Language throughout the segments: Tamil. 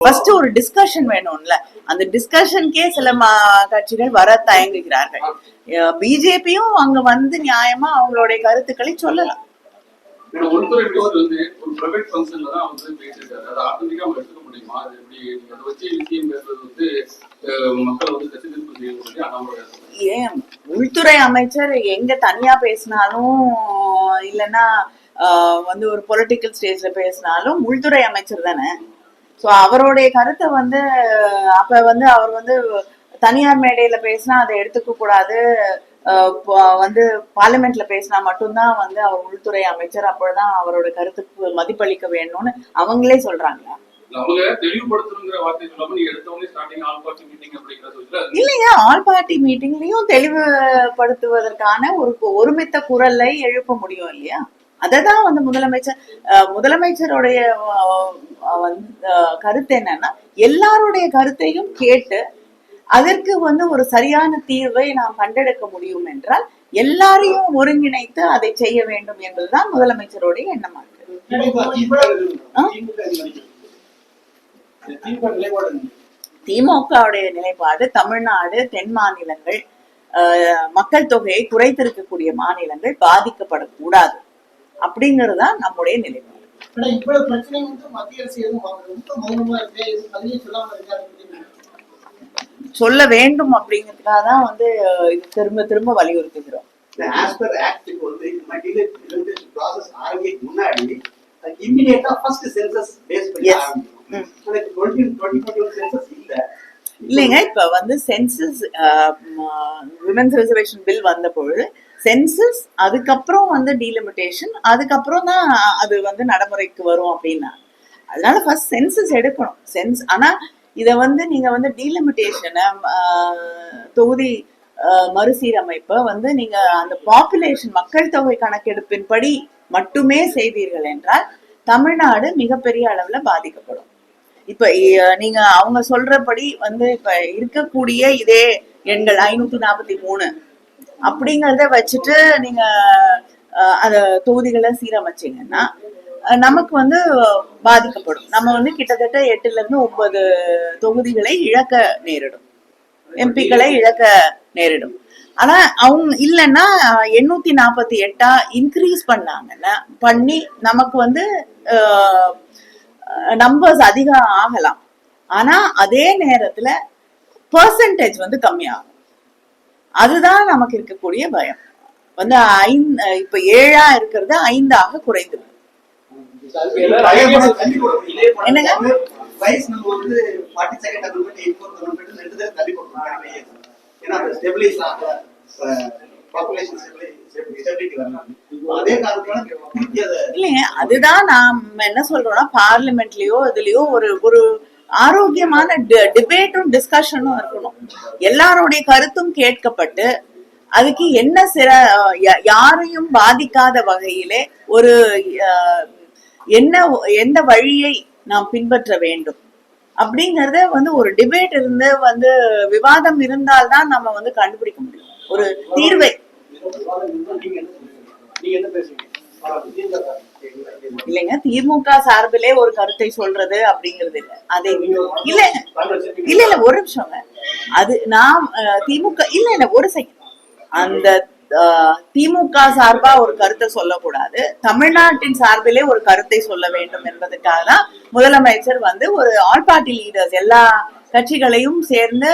ஃபர்ஸ்ட் ஒரு டிஸ்கஷன் வேணும்ல. அந்த டிஸ்கஷனுக்கே சில கட்சிகள் வர தயங்குகிறார்கள். பிஜேபியும் அங்க வந்து நியாயமா அவங்களுடைய கருத்துக்களை சொல்லலாம். ஏன்? உள்துறை அமைச்சர் எங்க தனியா பேசினாலும் இல்லைன்னா வந்து ஒரு பொலிட்டிக்கல் ஸ்டேஜ்ல பேசினாலும் உள்துறை அமைச்சர் தானே? ஸோ அவருடைய கருத்தை வந்து அப்ப வந்து அவர் வந்து தனியார் மேடையில பேசினா அதை எடுத்துக்க கூடாது. வந்து பார்லிமெண்ட்ல பேசினா மட்டும்தான் வந்து அவர் உள்துறை அமைச்சர் அப்பொழுதுதான் அவரோட கருத்துக்கு மதிப்பளிக்க வேணும்னு அவங்களே சொல்றாங்களா? சொல்லி இல்லைங்க ஆல் பார்ட்டி மீட்டிங்லயும் தெளிவுபடுத்துவதற்கான ஒரு ஒருமித்த குரலை எழுப்ப முடியும் இல்லையா? அததான் வந்து முதலமைச்சர் முதலமைச்சருடைய வந்து, கருத்து என்னன்னா எல்லாருடைய கருத்தையும் கேட்டு அதற்கு வந்து ஒரு சரியான தீர்வை நாம் கண்டெடுக்க முடியும் என்றால் எல்லாரையும் ஒருங்கிணைத்து அதை செய்ய வேண்டும் என்பதுதான் முதலமைச்சருடைய எண்ணமா இருக்கு திமுகவுடைய நிலைப்பாடு தமிழ்நாடு தென் மாநிலங்கள் ஆஹ், மக்கள் தொகையை குறைத்திருக்கக்கூடிய மாநிலங்கள் பாதிக்கப்படக்கூடாது. அப்படிங்கிறது தான் நம்முடைய நிலைப்பாடு. ஆனா இவ்வளவு பிரச்சனை வந்து மத்திய அரசு எதுவும் ரொம்ப மௌனமா இருக்கு. எதுவும் பதிலே சொல்லாம இருக்காரு சொல்ல வேண்டும் அப்படிங்கிறதுக்காக தான் வந்து இது திரும்ப திரும்ப வலியுறுத்துகிறோம். ஆஸ் பர் ஆக்டுக்கு வந்து இந்த மாதிரி டிலிமிட்டேஷன் ப்ராசஸ் ஆரம்பிக்கு முன்னாடி இம்மிடியேட்டா ஃபர்ஸ்ட் சென்சஸ் பேஸ் பண்ணி இல்லைங்க இப்ப வந்து சென்சஸ் விமன்ஸ் ரிசர்வேஷன் பில் வந்த பொழுது சென்சஸ் அதுக்கப்புறம் வந்து டீலிமிட்டேஷன் அதுக்கப்புறம் தான் அது வந்து நடைமுறைக்கு வரும் அப்படின்னா அதனால ஃபர்ஸ்ட் சென்சஸ் எடுக்கணும். சென்ஸ் ஆனா இத வந்து நீங்க வந்து டீலிமிட்டேஷனை தொகுதி மறுசீரமைப்பை வந்து நீங்க அந்த பாப்புலேஷன் மக்கள் தொகை கணக்கெடுப்பின்படி மட்டுமே செய்தீர்கள் என்றால் தமிழ்நாடு மிகப்பெரிய அளவுல பாதிக்கப்படும். இப்ப நீங்க அவங்க சொல்றபடி வந்து இப்ப இருக்கக்கூடிய இதே எண்கள் ஐநூத்தி நாற்பத்தி மூணு அப்படிங்கறத வச்சுட்டு நீங்க அந்த தொகுதிகளை சீரமைச்சீங்கன்னா நமக்கு வந்து பாதிக்கப்படும். நம்ம வந்து கிட்டத்தட்ட எட்டுல இருந்து ஒன்பது தொகுதிகளை இழக்க நேரிடும். எம்பிக்களை இழக்க நேரிடும். ஆனா அவங்க இல்லைன்னா எண்ணூத்தி நாற்பத்தி எட்டா இன்க்ரீஸ் பண்ணாங்கன்னா பண்ணி நமக்கு வந்து நம்பர்ஸ் அதிகம் ஆகலாம். ஆனா அதே நேரத்துல பர்சன்டேஜ் வந்து கம்மியாகும். அதுதான் நமக்கு இருக்கக்கூடிய பயம். வந்து ஐந்து இப்ப ஏழா இருக்கிறது ஐந்தாக குறைந்து என்னங்க? இல்லைங்க அதுதான் நாம் என்ன சொல்றோம்னா பார்லிமெண்ட்லயோ இதுலயோ ஒரு ஒரு ஆரோக்கியமான டிபேட்டும் டிஸ்கஷனும் இருக்கணும். எல்லாருடைய கருத்தும் கேட்கப்பட்டு அதுக்கு என்ன சிற யாரையும் பாதிக்காத வகையிலே ஒரு என்ன எந்த வழியை நாம் பின்பற்ற வேண்டும்? அப்படிங்கறத வந்து ஒரு டிபேட் இருந்து வந்து விவாதம் இருந்தால்தான் நம்ம வந்து கண்டுபிடிக்க முடியும். ஒரு தீர்வை. இல்லைங்க திமுக சார்பிலே ஒரு கருத்தை சொல்றது அப்படிங்கிறது இல்ல. அதை இல்ல இல்ல இல்ல ஒரு நிமிஷம் அது நாம் அஹ், திமுக இல்ல இல்ல ஒரு செகண்ட் அந்த திமுக சார்பா ஒரு கருத்தை சொல்லக்கூடாது. தமிழ்நாட்டின் சார்பிலே ஒரு கருத்தை சொல்ல வேண்டும் என்பதற்காக தான் முதலமைச்சர் வந்து ஒரு ஆல் பார்ட்டி லீடர்ஸ் எல்லா கட்சிகளையும் சேர்ந்த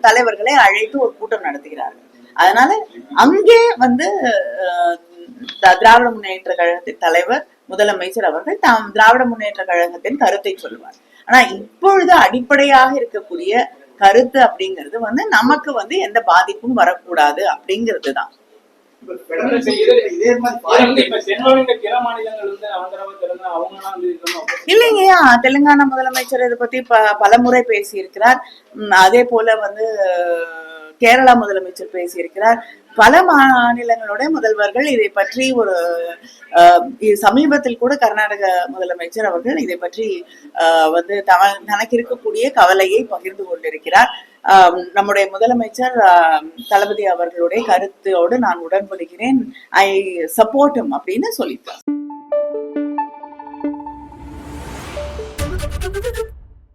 தலைவர்களை அழைத்து ஒரு கூட்டம் நடத்துகிறார்கள் அதனால அங்கே வந்து த- திராவிட முன்னேற்ற கழகத்தின் தலைவர் முதலமைச்சர் அவர்கள் தாம் திராவிட முன்னேற்ற கழகத்தின் கருத்தை சொல்லுவார். ஆனா இப்பொழுது அடிப்படையாக இருக்கக்கூடிய கருத்து அப்படிங்கிறது வந்து நமக்கு வந்து எந்த பாதிப்பும் வரக்கூடாது அப்படிங்கிறது தான் இல்லைங்கய்யா தெலுங்கானா முதலமைச்சர் இதை பத்தி ப பலமுறை பேசியிருக்கிறார். உம், அதே போல வந்து கேரளா முதலமைச்சர் பேசியிருக்கிறார். பல மாநிலங்களுடைய முதல்வர்கள் இதை பற்றி ஒரு சமீபத்தில் கூட கர்நாடக முதலமைச்சர் அவர்கள் இதை பற்றி வந்து தனக்கு இருக்கக்கூடிய கவலையை பகிர்ந்து கொண்டிருக்கிறார். நம்முடைய முதலமைச்சர் தளபதி அவர்களுடைய கருத்தோடு நான் உடன்படுகிறேன். ஐ சப்போர்ட்டும் அப்படின்னு சொல்லிட்டார்.